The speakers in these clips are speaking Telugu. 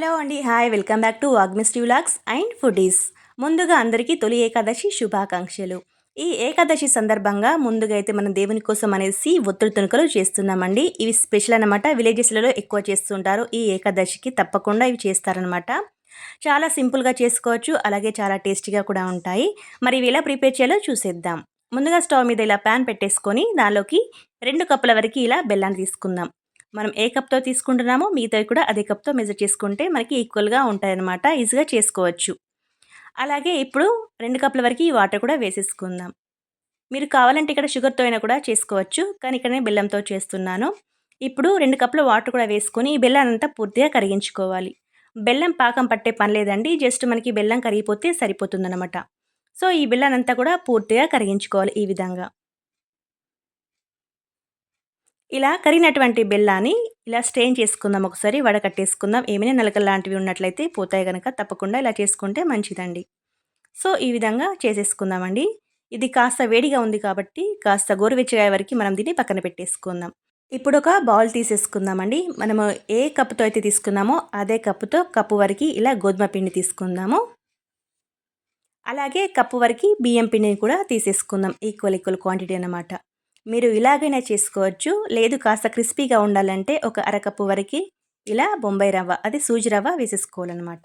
హలో అండి hi welcome back to Vagmi's vlogs and foodies. ముందుగా అందరికీ తొలి ఏకాదశి శుభాకాంక్షలు. ఈ ఏకాదశి సందర్భంగా ముందుగా అయితే మనం దేవుని కోసం అనేసి ఒత్తిడి తునుకలు చేస్తున్నామండి. ఇవి స్పెషల్ అనమాట విలేజెస్లలో ఎక్కువ చేస్తుంటారు. ఈ ఏకాదశికి తప్పకుండా ఇవి చేస్తారనమాట చాలా సింపుల్గా చేసుకోవచ్చు. అలాగే చాలా టేస్టీగా కూడా ఉంటాయి. మరి ఇవి ఎలా ప్రిపేర్ చేయాలో చూసేద్దాం. ముందుగా స్టవ్ మీద ఇలా ప్యాన్ పెట్టేసుకొని దానిలోకి రెండు కప్పుల వరకు ఇలా బెల్లాన్ని తీసుకుందాం. మనం ఏ కప్తో తీసుకుంటున్నామో మిగతావి కూడా అదే కప్తో మెజర్ చేసుకుంటే మనకి ఈక్వల్గా ఉంటాయన్నమాట ఈజీగా చేసుకోవచ్చు. అలాగే ఇప్పుడు రెండు కప్పుల వరకు ఈ వాటర్ కూడా వేసేసుకుందాం. మీరు కావాలంటే ఇక్కడ షుగర్తో అయినా కూడా చేసుకోవచ్చు కానీ ఇక్కడ నేను బెల్లంతో చేస్తున్నాను. ఇప్పుడు రెండు కప్పుల వాటర్ కూడా వేసుకొని ఈ బెల్లం అంతా పూర్తిగా కరిగించుకోవాలి. బెల్లం పాకం పట్టే పని లేదండి జస్ట్ మనకి బెల్లం కరిగిపోతే సరిపోతుందన్నమాట. సో ఈ బెల్లం అంతా కూడా పూర్తిగా కరిగించుకోవాలి ఈ విధంగా. ఇలా కరిగినటువంటి బెల్లాన్ని ఇలా స్ట్రెయిన్ చేసుకుందాం ఒకసారి వడకట్టేసుకుందాం. ఏమైనా నలకలు లాంటివి ఉన్నట్లయితే పోతాయి కనుక తప్పకుండా ఇలా చేసుకుంటే మంచిదండి. సో ఈ విధంగా చేసేసుకుందామండి. ఇది కాస్త వేడిగా ఉంది కాబట్టి కాస్త గోరువెచ్చగా వరకు మనం దీన్ని పక్కన పెట్టేసుకుందాం. ఇప్పుడు ఒక బౌల్ తీసేసుకుందామండి. మనము ఏ కప్పుతో అయితే తీసుకున్నామో అదే కప్పుతో కప్పు వరకు ఇలా గోధుమ పిండి తీసుకుందాము. అలాగే కప్పు వరకు బియ్యం పిండిని కూడా తీసేసుకుందాం. ఈక్వల్ ఈక్వల్ క్వాంటిటీ అనమాట మీరు ఇలాగైనా చేసుకోవచ్చు. లేదు కాస్త క్రిస్పీగా ఉండాలంటే ఒక అరకప్పు వరకు ఇలా బొంబాయి రవ్వ అది సూజి రవ్వ వేసేసుకోవాలన్నమాట.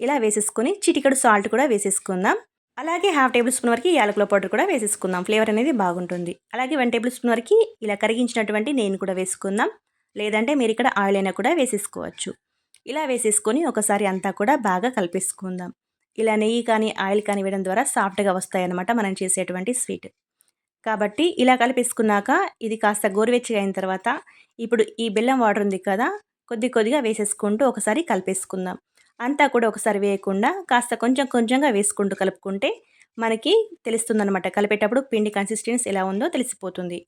ఇలా వేసేసుకొని చిటికడు సాల్ట్ కూడా వేసేసుకుందాం. అలాగే హాఫ్ టేబుల్ స్పూన్ వరకు యాలకుల పౌడర్ కూడా వేసేసుకుందాం. ఫ్లేవర్ అనేది బాగుంటుంది. అలాగే వన్ టేబుల్ స్పూన్ వరకు ఇలా కరిగించినటువంటి నేను కూడా వేసుకుందాం. లేదంటే మీరు ఇక్కడ ఆయిల్ అయినా కూడా వేసేసుకోవచ్చు. ఇలా వేసేసుకొని ఒకసారి అంతా కూడా బాగా కలిపేసుకుందాం. ఇలా నెయ్యి కానీ ఆయిల్ కానీ వేయడం ద్వారా సాఫ్ట్గా వస్తాయన్నమాట మనం చేసేటువంటి స్వీట్. కాబట్టి ఇలా కలిపేసుకున్నాక ఇది కాస్త గోరువెచ్చగా అయిన తర్వాత ఇప్పుడు ఈ బెల్లం వాటర్ ఉంది కదా కొద్ది కొద్దిగా వేసేసుకుంటూ ఒకసారి కలిపేసుకుందాం. అంతా కూడా ఒకసారి వేయకుండా కాస్త కొంచెం కొంచెంగా వేసుకుంటూ కలుపుకుంటే మనకి తెలుస్తుందనమాట కలిపేటప్పుడు పిండి కన్సిస్టెన్సీ ఎలా ఉందో తెలిసిపోతుంది.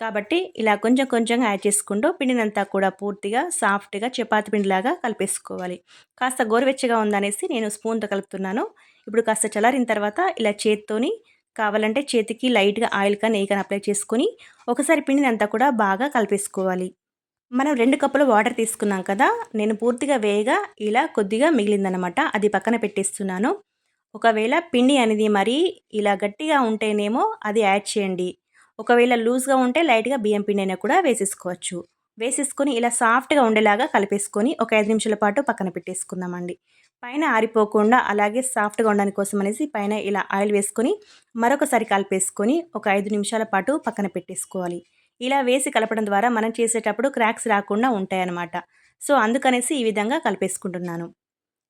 కాబట్టి ఇలా కొంచెం కొంచెంగా యాడ్ చేసుకుంటూ పిండినంతా కూడా పూర్తిగా సాఫ్ట్గా చపాతి పిండిలాగా కలిపేసుకోవాలి. కాస్త గోరువెచ్చగా ఉందనేసి నేను స్పూన్తో కలుపుతున్నాను. ఇప్పుడు కాస్త చల్లారిన తర్వాత ఇలా చేత్తోని కావాలంటే చేతికి లైట్గా ఆయిల్ కానీ నెయ్యి కానీ అప్లై చేసుకొని ఒకసారి పిండిని అంతా కూడా బాగా కలిపేసుకోవాలి. మనం రెండు కప్పులు వాటర్ తీసుకున్నాం కదా నేను పూర్తిగా వేయగా ఇలా కొద్దిగా మిగిలిందనమాట అది పక్కన పెట్టేస్తున్నాను. ఒకవేళ పిండి అనేది మరి ఇలా గట్టిగా ఉంటేనేమో అది యాడ్ చేయండి. ఒకవేళ లూజ్గా ఉంటే లైట్గా బియ్యం పిండి అయినా కూడా వేసేసుకోవచ్చు. వేసేసుకొని ఇలా సాఫ్ట్గా ఉండేలాగా కలిపేసుకొని ఒక ఐదు నిమిషాల పాటు పక్కన పెట్టేసుకుందామండి. పైన ఆరిపోకుండా అలాగే సాఫ్ట్గా ఉండడానికి కోసం అనేసి పైన ఇలా ఆయిల్ వేసుకొని మరొకసారి కలిపేసుకొని ఒక ఐదు నిమిషాల పాటు పక్కన పెట్టేసుకోవాలి. ఇలా వేసి కలపడం ద్వారా మనం చేసేటప్పుడు క్రాక్స్ రాకుండా ఉంటాయన్నమాట. సో అందుకనేసి ఈ విధంగా కలిపేసుకుంటున్నాను.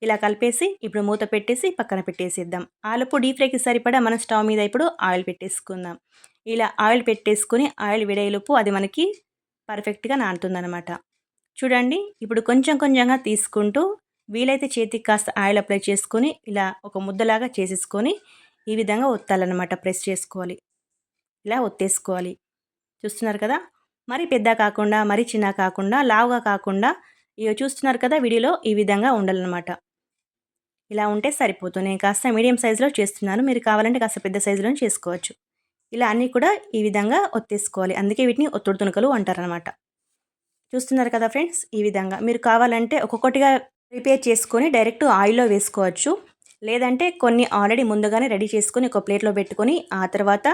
ఇలా కలిపేసి ఇప్పుడు మూత పెట్టేసి పక్కన పెట్టేసేద్దాం. ఆలుపు డీప్ ఫ్రైకి సరిపడా మన స్టవ్ మీద ఇప్పుడు ఆయిల్ పెట్టేసుకుందాం. ఇలా ఆయిల్ పెట్టేసుకొని ఆయిల్ విడేలుపు అది మనకి పర్ఫెక్ట్గా నానుతుందనమాట చూడండి ఇప్పుడు కొంచెం కొంచెంగా తీసుకుంటూ వీలైతే చేతికి కాస్త ఆయిల్ అప్లై చేసుకొని ఇలా ఒక ముద్దలాగా చేసేసుకొని ఈ విధంగా ఒత్తాలన్నమాట ప్రెస్ చేసుకోవాలి. ఇలా ఒత్తేసుకోవాలి. చూస్తున్నారు కదా? మరి పెద్ద కాకుండా మరి చిన్న కాకుండా లావుగా కాకుండా ఇవి చూస్తున్నారు కదా వీడియోలో ఈ విధంగా ఉండాలన్నమాట. ఇలా ఉంటే సరిపోతుంది. నేను కాస్త మీడియం సైజులో చేస్తున్నాను. మీరు కావాలంటే కాస్త పెద్ద సైజులో చేసుకోవచ్చు. ఇలా అన్నీ కూడా ఈ విధంగా ఒత్తేసుకోవాలి. అందుకే వీటిని ఒత్తుడు తునకలు అంటారనమాట చూస్తున్నారు కదా ఫ్రెండ్స్? ఈ విధంగా. మీరు కావాలంటే ఒక్కొక్కటిగా ప్రిపేర్ చేసుకొని డైరెక్ట్ ఆయిల్లో వేసుకోవచ్చు. లేదంటే కొన్ని ఆల్రెడీ ముందుగానే రెడీ చేసుకొని ఒక ప్లేట్లో పెట్టుకొని ఆ తర్వాత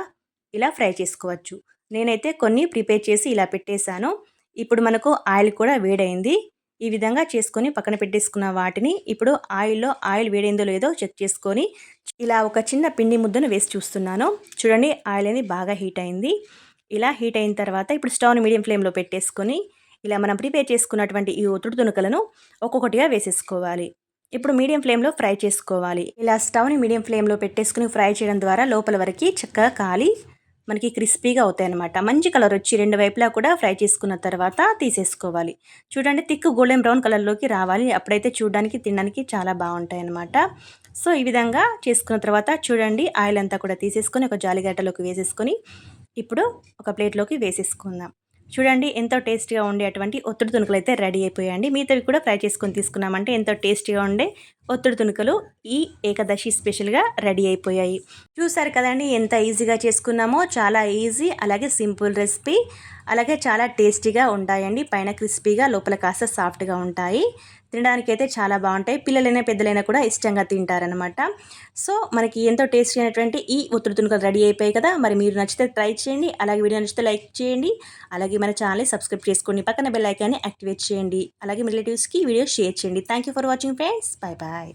ఇలా ఫ్రై చేసుకోవచ్చు. నేనైతే కొన్ని ప్రిపేర్ చేసి ఇలా పెట్టేశాను. ఇప్పుడు మనకు ఆయిల్ కూడా వేడైంది. ఈ విధంగా చేసుకొని పక్కన పెట్టేసుకున్న వాటిని ఇప్పుడు ఆయిల్లో ఆయిల్ వేడైందో లేదో చెక్ చేసుకొని ఇలా ఒక చిన్న పిండి ముద్దను వేసి చూస్తున్నాను. చూడండి ఆయిల్ అనేది బాగా హీట్ అయింది. ఇలా హీట్ అయిన తర్వాత ఇప్పుడు స్టవ్ని మీడియం ఫ్లేమ్లో పెట్టేసుకొని ఇలా మనం ప్రిపేర్ చేసుకున్నటువంటి ఈ ఒత్తుడు తునుకలను ఒక్కొక్కటిగా వేసేసుకోవాలి. ఇప్పుడు మీడియం ఫ్లేమ్లో ఫ్రై చేసుకోవాలి. ఇలా స్టవ్ని మీడియం ఫ్లేమ్లో పెట్టేసుకుని ఫ్రై చేయడం ద్వారా లోపల వరకు చక్కగా కాలి మనకి క్రిస్పీగా అవుతాయి అనమాట మంచి కలర్ వచ్చి రెండు వైపులా కూడా ఫ్రై చేసుకున్న తర్వాత తీసేసుకోవాలి. చూడండి థిక్ గోల్డెన్ బ్రౌన్ కలర్లోకి రావాలి. అప్పుడైతే చూడడానికి తినడానికి చాలా బాగుంటాయి అనమాట సో ఈ విధంగా చేసుకున్న తర్వాత చూడండి ఆయిల్ అంతా కూడా తీసేసుకొని ఒక జాలిగడ్డలోకి వేసేసుకొని ఇప్పుడు ఒక ప్లేట్లోకి వేసేసుకుందాం. చూడండి ఎంతో టేస్టీగా ఉండే అటువంటి ఒత్తిడి తునుకలు అయితే రెడీ అయిపోయాయండి. మిగతావి కూడా ఫ్రై చేసుకొని తీసుకున్నామంటే ఎంతో టేస్టీగా ఉండే ఒత్తిడి తునుకలు ఈ ఏకాదశి స్పెషల్గా రెడీ అయిపోయాయి. చూసారు కదండి ఎంత ఈజీగా చేసుకున్నామో చాలా ఈజీ అలాగే సింపుల్ రెసిపీ. అలాగే చాలా టేస్టీగా ఉంటాయండి. పైన క్రిస్పీగా లోపల కాస్త సాఫ్ట్గా ఉంటాయి. తినడానికి అయితే చాలా బాగుంటాయి. పిల్లలైనా పెద్దలైనా కూడా ఇష్టంగా తింటారనమాట సో మనకి ఎంతో టేస్టీ అయినటువంటి ఈ ఒత్తిడి తునుకలు రెడీ అయిపోయాయి కదా! మరి మీరు నచ్చితే ట్రై చేయండి. అలాగే వీడియో నచ్చితే లైక్ చేయండి. అలాగే మన ఛానల్ని సబ్స్క్రైబ్ చేసుకోండి పక్కన బెల్ ఐకాన్ని యాక్టివేట్ చేయండి. అలాగే మీ రిలేటివ్స్కి వీడియో షేర్ చేయండి. Thank you for watching friends. Bye bye